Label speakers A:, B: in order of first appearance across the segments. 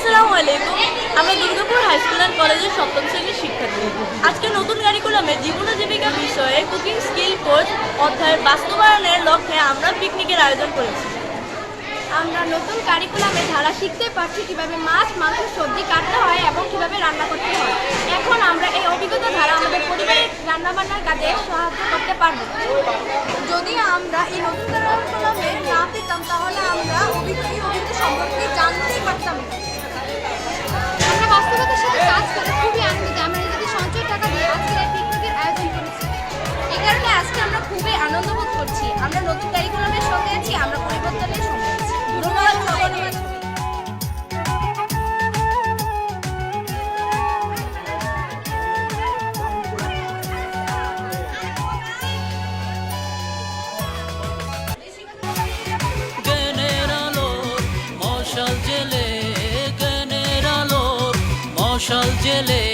A: আসসালামু আলাইকুম। আমরা দুর্গাপুর হাই স্কুল অ্যান্ড কলেজের সপ্তম শ্রেণির শিক্ষার্থী। আজকে নতুন কারিকুলামে জীবন জীবিকা বিষয়ে কুকিং স্কিল কোর্স অধ্যায়ের বাস্তবায়নের লক্ষ্যে আমরা পিকনিকের আয়োজন করেছি।
B: আমরা নতুন কারিকুলামে ধারা শিখতে পারছি কীভাবে মাছ মাংস সবজি কাটতে হয় এবং কীভাবে রান্না করতে হয়। এখন আমরা এই অভিজ্ঞতা ধারা আমাদের পরিবারের রান্নাবান্নার কাজে সাহায্য করতে পারব। যদি আমরা এই নতুন কারিকুলামে না পেতাম তাহলে আমরা অভিজ্ঞতা অভিজ্ঞতা সম্পর্কে জানতেই পারতাম না।
C: জেলে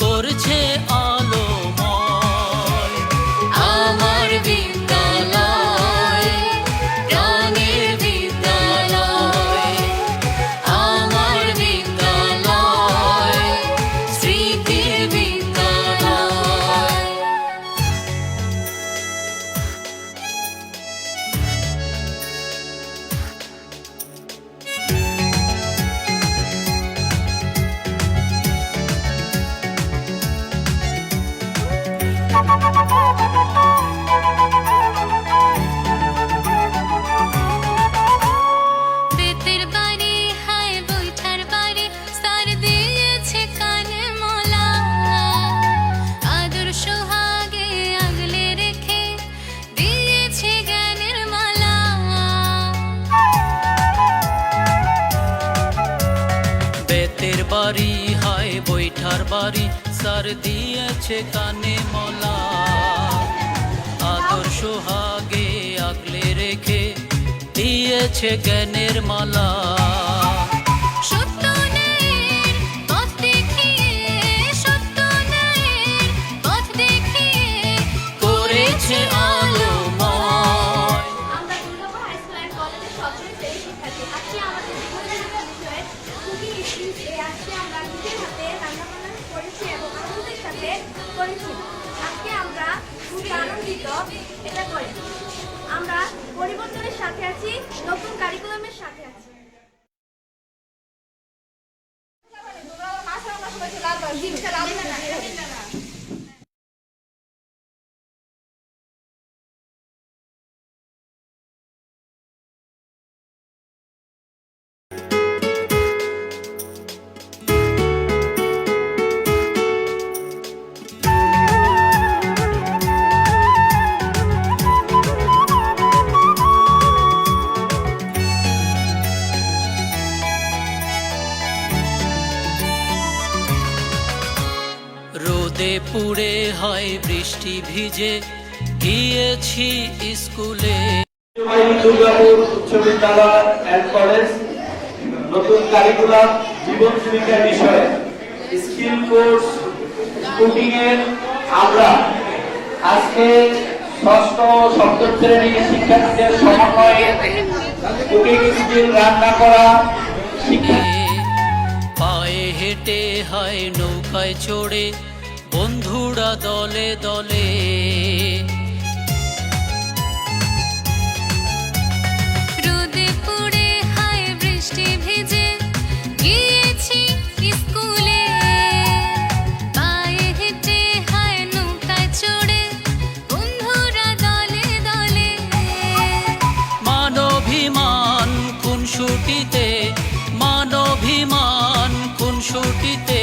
C: করছে আলোময়
D: বাড়ি হায় বৈঠার বাড়ি স্যার দিয়েছে কানে মোলা। আদর সোহাগে আগলে রেখে দিয়েছে জ্ঞানের মালা।
B: আজকে আমাদের বিষয়ে আজকে আমরা নিজের হাতে রান্না বান্না এবং আনন্দের সাথে করেছি। আজকে আমরা খুবই আনন্দিত এটা করে। আমরা পরিবর্তনের সাথে আছি, নতুন কারিকুলামের সাথে আছি।
C: রোদে পুড়ে হয় বৃষ্টি ভিজে। গিয়েছি স্কুলে।
E: দুর্গাপুর উচ্চ বিদ্যালয় অ্যান্ড কলেজ নতুন কারিকুলাম জীবন জীবিকা বিষয়ে স্কিল কোর্স কুকিং এর আমরা আজকে ষষ্ঠ সপ্তম শ্রেণির শিক্ষার্থীদের সমন্বয়ে কুকিং স্কিল রান্না করা শিক্ষা
C: পায়ে হেঁটে হয় নৌকায় চড়ে। বন্ধুরা দলে দলে।
D: রোদে পুড়ে বৃষ্টি ভিজে গিয়েছি স্কুলে। পায়ে হেঁটে নৌকায় চড়ে বন্ধুরা দলে দলে।
C: মানভিমান কোন ছুটিতে মানভিমান কোন ছুটিতে